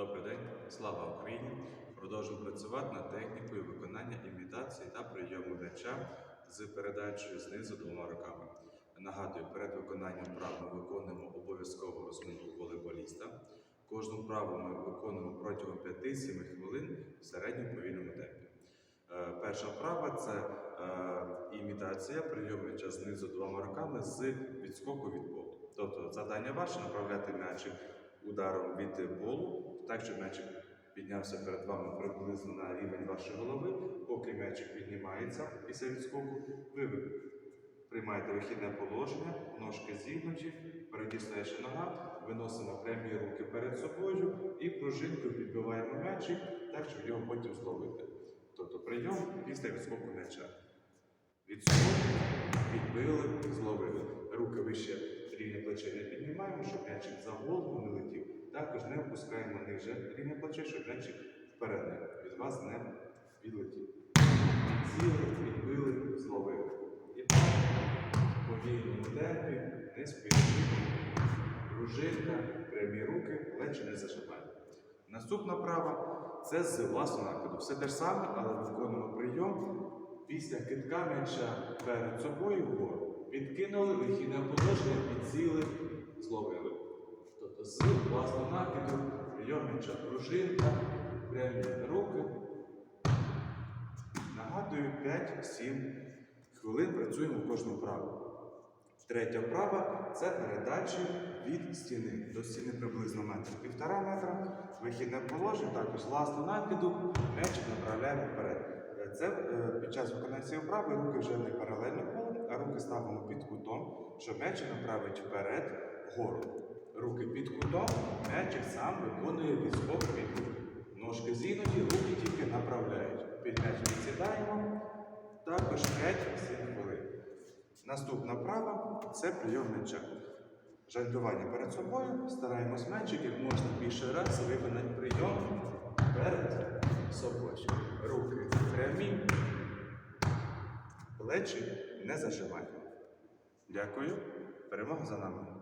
Добрий день, слава Україні! Продовжуємо працювати над технікою виконання імітації та прийому м'яча з передачею знизу двома руками. Нагадую, перед виконанням вправ ми виконуємо обов'язково розминку волейболіста. Кожну вправу ми виконуємо протягом 5-7 хвилин в середньому повільному темпі. Е, Перша вправа це е, імітація прийому м'яча знизу двома руками з відскоку від полу. Тобто завдання ваше направляти м'ячик ударом від полу, так щоб м'ячик піднявся перед вами приблизно на рівень вашої голови. Поки м'ячик піднімається після відскоку, ви приймаєте вихідне положення, ножки зігнуті, впереді нога, виносимо прямі руки перед собою і пружинкою підбиваємо м'ячик, так щоб його потім зловити. Тобто прийом після відскоку м'яча. Відскок, підбили, зловили. Руки вище рівня плечей не піднімаємо, щоб м'ячик за голову не летів. Також не опускаємо ниже рівня плечей, щоб м'ячик вперед від вас не відлетів. Сіли, підбили, зловили. І так, повільному темпі, не спішимо. Пружинка, прямі руки, плечі не зажимаємо. Наступна права це з власного накиду. Все те ж саме, але виконуємо прийом після китка м'яча перед собою вгору. Підкинули, вихідне положення, підсіли, зловили. Тобто з власного накиду, прийом м'яча пружинка, прямі руки. Нагадую, 5-7 хвилин працюємо в кожну вправу. Третя вправа це передачі від стіни. До стіни приблизно метр півтора метра. Вихідне положення, також з власного накиду, м'ячик направляємо вперед. Це е, під час виконання цієї вправи руки вже не паралельно полу, а руки ставимо під кутом, щоб м'ячик направить вперед вгору. Руки під кутом, м'ячик сам виконує відскок від рук. Ножки зігнуті, руки тільки направляють. Під м'яч відсідаємо, також 5-7 хвилин. Наступна вправа це прийом м'яча. Жальтування перед собою. Стараємось м'ячик як можна більше раз виконати прийом перед собою. Руки прямі, плечі не зажимаємо. Дякую. Перемога за нами.